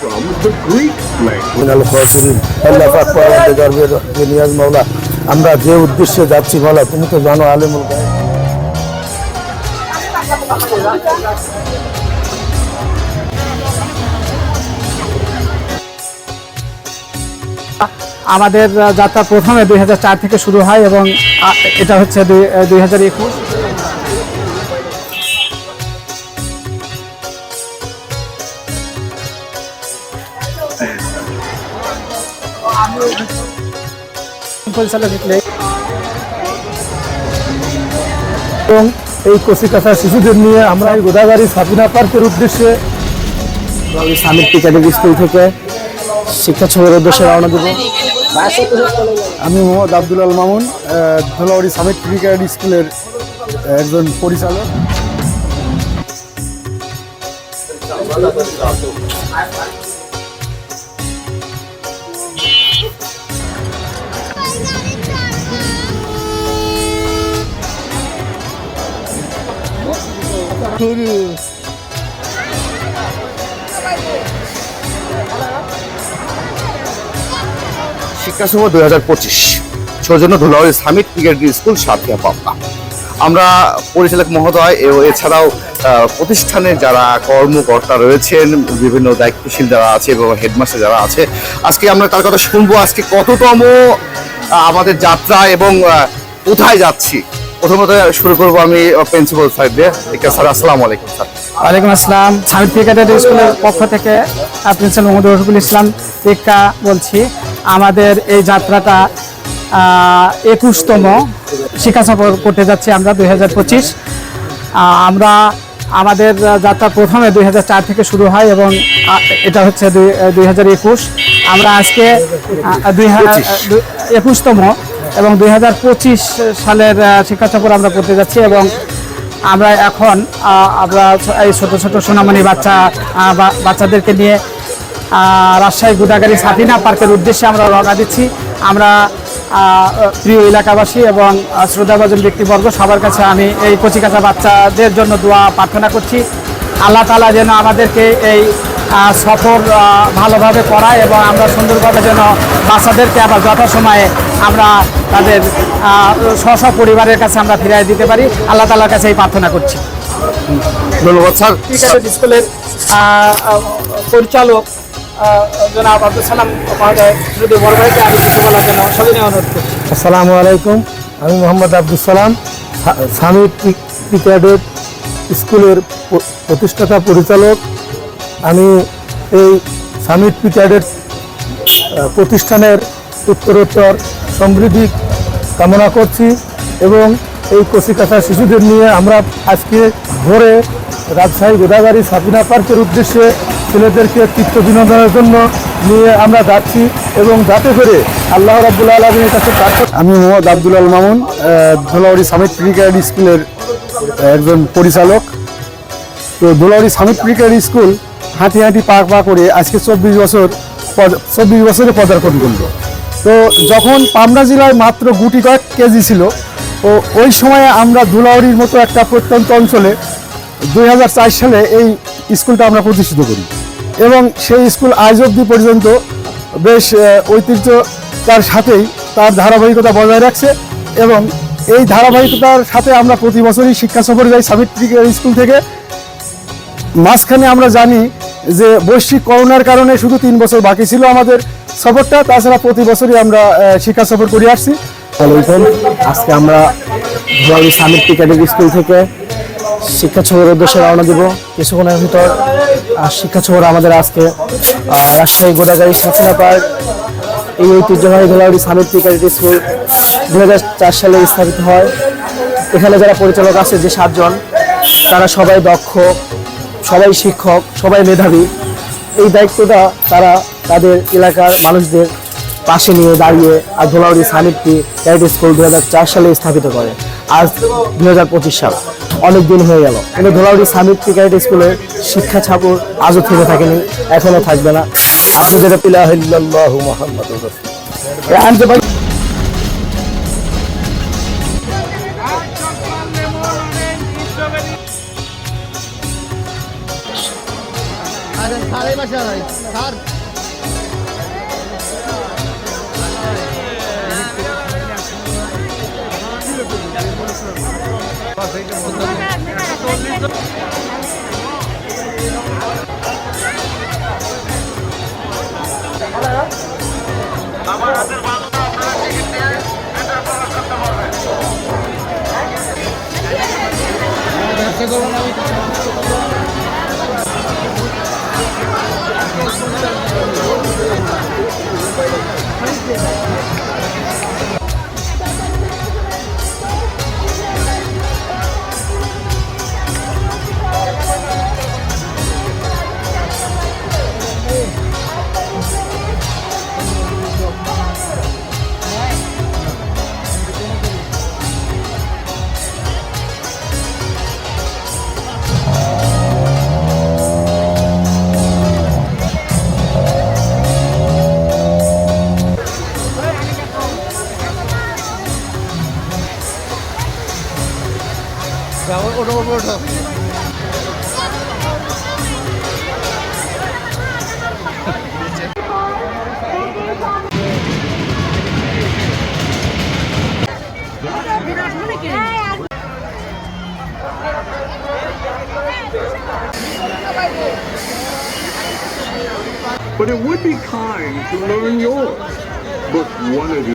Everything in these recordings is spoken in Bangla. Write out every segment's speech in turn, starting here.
from the Greek language. আমরা যে উদ্দেশ্যে যাচ্ছি মাওলা তুমি তো জানো আলিমুল। আমাদের যাত্রা প্রথমে দুই হাজার চার থেকে শুরু হয় এবং এটা হচ্ছে দুই হাজার পরিচালক দেখলে এবং এই কচিকাছা শিশুদের নিয়ে আমরা এই গোদাগাড়ি সাবিনা পার্কের উদ্দেশ্যে সামিট একাডেমি স্কুল থেকে শিক্ষা ছবির উদ্দেশ্যে রওনা দেবো। আমি মোহাম্মদ আব্দুল আল মামুন ধোলাবাড়ি সামিট ক্রিকেট স্কুলের একজন পরিচালক। শিক্ষা সভা দুই হাজার পঁচিশ। সৌজন্য Dhulauri summit cricket school Sathia Pabna. আমরা পরিচালক মহোদয় এছাড়াও প্রতিষ্ঠানে যারা কর্মকর্তা রয়েছেন, বিভিন্ন দায়িত্বশীল যারা আছে এবং হেডমাস্টার যারা আছে, আজকে আমরা তার কথা শুনব। আজকে কততম আমাদের যাত্রা এবং কোথায় যাচ্ছি? প্রথমত শুরু করব আমি প্রিন্সিপাল স্যার দিয়ে। স্যার আসসালামু আলাইকুম স্যার। ওয়ালাইকুম আসসালাম। সামিট ক্রিকেটের স্কুলের পক্ষ থেকে প্রিন্সিপাল মোহাম্মদ রফিকুল ইসলাম টেক্কা বলছি। আমাদের এই যাত্রাটা একুশতম শিক্ষা সফর করতে যাচ্ছি আমরা দুই হাজার পঁচিশ। আমরা আমাদের যাত্রা প্রথমে দুই হাজার চার থেকে শুরু হয় এবং এটা হচ্ছে দুই হাজার একুশ। আমরা আজকে দুই হাজার একুশতম এবং দুই হাজার পঁচিশ সালের শিক্ষা সফর আমরা করতে যাচ্ছি এবং আমরা এখন আমরা এই ছোটো ছোটো সোনামণি বাচ্চা বাচ্চাদেরকে নিয়ে রাজশাহী গুদাগাড়ি সাতিনা পার্কের উদ্দেশ্যে আমরা রওনা দিচ্ছি। আমরা প্রিয় এলাকাবাসী এবং শ্রদ্ধাভাজন ব্যক্তিবর্গ, সবার কাছে আমি এই কচিকাচা বাচ্চাদের জন্য দোয়া প্রার্থনা করছি। আল্লাহ তালা যেন আমাদেরকে এই সফর ভালোভাবে করায় এবং আমরা সুন্দরভাবে যেন বাচ্চাদেরকে আবার যথাসময়ে আমরা তাদের স্ব পরিবারের কাছে আমরা ফিরিয়ে দিতে পারি। আল্লাহ তালার কাছে এই প্রার্থনা করছি। ধন্যবাদ স্যার। ক্রিকেট স্কুলের পরিচালক জনাব আব্দুল সালাম যদি বড় ভাইকে আমি কিছু বলার জন্য সবিনয় অনুরোধ করছি। আসসালামু আলাইকুম। আমি মোহাম্মদ আব্দুল সালাম স্বামী ক্রি- ক্রিকেটের স্কুলের প্রতিষ্ঠাতা পরিচালক। আমি এই সামিট ক্রিকেটের আহ, প্রতিষ্ঠানের উত্তরোত্তর সমৃদ্ধি কামনা করছি এবং এই কচিকাছা শিশুদের নিয়ে আমরা আজকে ভোরে রাজশাহী গোদাগাড়ি সাবিনা পার্কের উদ্দেশ্যে ছেলেদেরকে চিত্ত বিনোদনের জন্য নিয়ে আমরা যাচ্ছি এবং যাতে করে আল্লাহ রাবুল আলমীর কাছে আমি মোহাম্মদ আব্দুল আল মামুন ধোলাউড়ি সামিট ক্রিকেট স্কুলের একজন পরিচালক। তো দোলাউড়ি সামিট ক্রিকেট স্কুল হাঁটি হাঁটি পা পা করে আজকে চব্বিশ বছর চব্বিশ বছরে পদার্পণ করল। তো যখন পাবনা জেলায় মাত্র গুটি কয়েক কেজি ছিল, তো ওই সময়ে আমরা ধুলাউড়ির মতো একটা প্রত্যন্ত অঞ্চলে দু হাজার চার সালে এই স্কুলটা আমরা প্রতিষ্ঠিত করি। এবং সেই স্কুল আজ অবধি পর্যন্ত বেশ ঐতিহ্য তার সাথেই তার ধারাবাহিকতা বজায় রাখছে এবং এই ধারাবাহিকতার সাথে আমরা প্রতি বছরই শিক্ষা সফরে যাই ক্রিকেট স্কুল থেকে। মাঝখানে আমরা জানি যে বৈশ্বিক করোনার কারণে শুধু তিন বছর বাকি ছিল আমাদের সফরটা, তাছাড়া প্রতি বছরই আমরা শিক্ষা সফর করে আসছি। আজকে আমরা ধোলাউড়ি সামিট একাডেমি স্কুল থেকে শিক্ষা ছবির উদ্দেশ্যে রওনা দেবো। কিছুক্ষণের ভিতর শিক্ষা ছবর আমাদের আজকে রাজশাহী গোদাগাড়ি সাথিনা পার্ক। এই ঐতিহ্যবাহী ধোলাউড়ি সামিট ক্রিকেট স্কুল দু হাজার চার সালে স্থাপিত হয়। এখানে যারা পরিচালক আছে, যে সাতজন, তারা সবাই দক্ষ, সবাই শিক্ষক, সবাই মেধাবী। এই দায়িত্বটা তারা তাদের এলাকার মানুষদের পাশে নিয়ে দাঁড়িয়ে আর ধোলাউড়ি সানিপটি ক্যারেট স্কুল দু হাজার চার সালে স্থাপিত করে। আজ দুই হাজার পঁচিশ সাল। অনেক দিন হয়ে গেল। কিন্তু ধোলাউড়ি সানিপটি ক্যারেট স্কুলের শিক্ষা ছাপুর আজও থেকে থাকেনি, এখনও থাকবে না। আপনি যেটা পিলা পারি আমার হাতের এটা খরচ করতে পারবেন But it would be kind to learn yours. But one of you.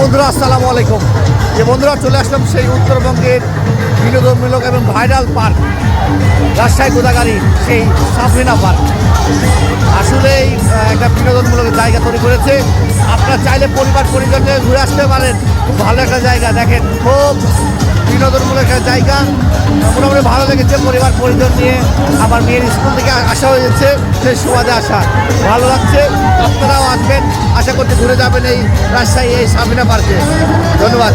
বন্ধুরা, আসসালামু আলাইকুম। যে বন্ধুরা চলে আসলাম সেই উত্তরবঙ্গের বিনোদনমূলক এবং ভাইরাল পার্ক। রাজশাহী গোদাগাড়ি সেই সাফরিনা পার্ক। আসলে একটা বিনোদনমূলক জায়গা তৈরি করেছে। আপনারা চাইলে পরিবার পরিজন ঘুরে আসতে পারেন। ভালো একটা জায়গা, দেখেন, খুব বিনোদনমূলক একটা জায়গা। মোটামুটি ভালো লেগেছে পরিবার পরিজন নিয়ে। আমার মেয়ের স্কুল থেকে আসা হয়েছে সেই সুবাদে আসা। ভালো লাগছে, আপনারাও আসবেন। আশা করতে ঘুরে যাবেন এই রাজশাহী এই সাবিনা পার্কে। ধন্যবাদ।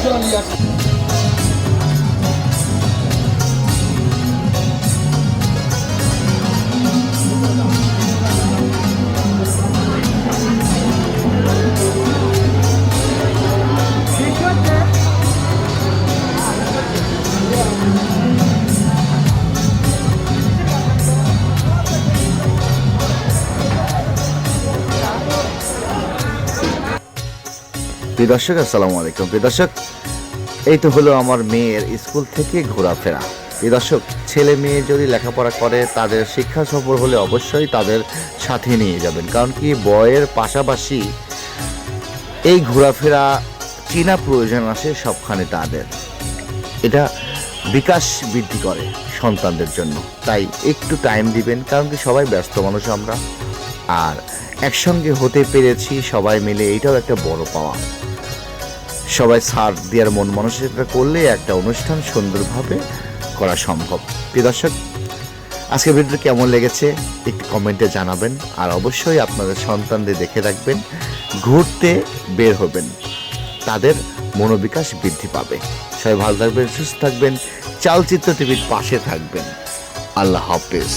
Johnny. প্রিয় দর্শক, আসসালামু আলাইকুম। প্রিয় দর্শক, এই তো হলো আমার মেয়ের স্কুল থেকে ঘোরাফেরা। প্রিয় দর্শক, ছেলে মেয়ে যদি লেখাপড়া করে, তাদের শিক্ষা সফর হলে অবশ্যই তাদের সাথে নিয়ে যাবেন। কারণ কি বয়ের পাশাপাশি এই ঘোরাফেরা চেনা প্রয়োজন আসে সবখানে তাদের। এটা বিকাশ বৃদ্ধি করে সন্তানদের জন্য। তাই একটু টাইম দিবেন, কারণ কি, সবাই ব্যস্ত মানুষ আমরা। আর একসঙ্গে হতে পেরেছি সবাই মিলে, এইটাও একটা বড় পাওয়া। সবাই সার দেওয়ার মন মানসিকতা করলে একটা অনুষ্ঠান সুন্দরভাবে করা সম্ভব। প্রিয় দর্শক আজকে ভিডিও কেমন লেগেছে একটু কমেন্টে জানাবেন আর অবশ্যই আপনাদের সন্তানদের দেখে রাখবেন, ঘুরতে বের হবেন। তাদের মনোবিকাশ বৃদ্ধি পাবে। সবাই ভালো থাকবেন, সুস্থ থাকবেন, চালচিত্র টিভির পাশে থাকবেন। আল্লাহ হাফেজ।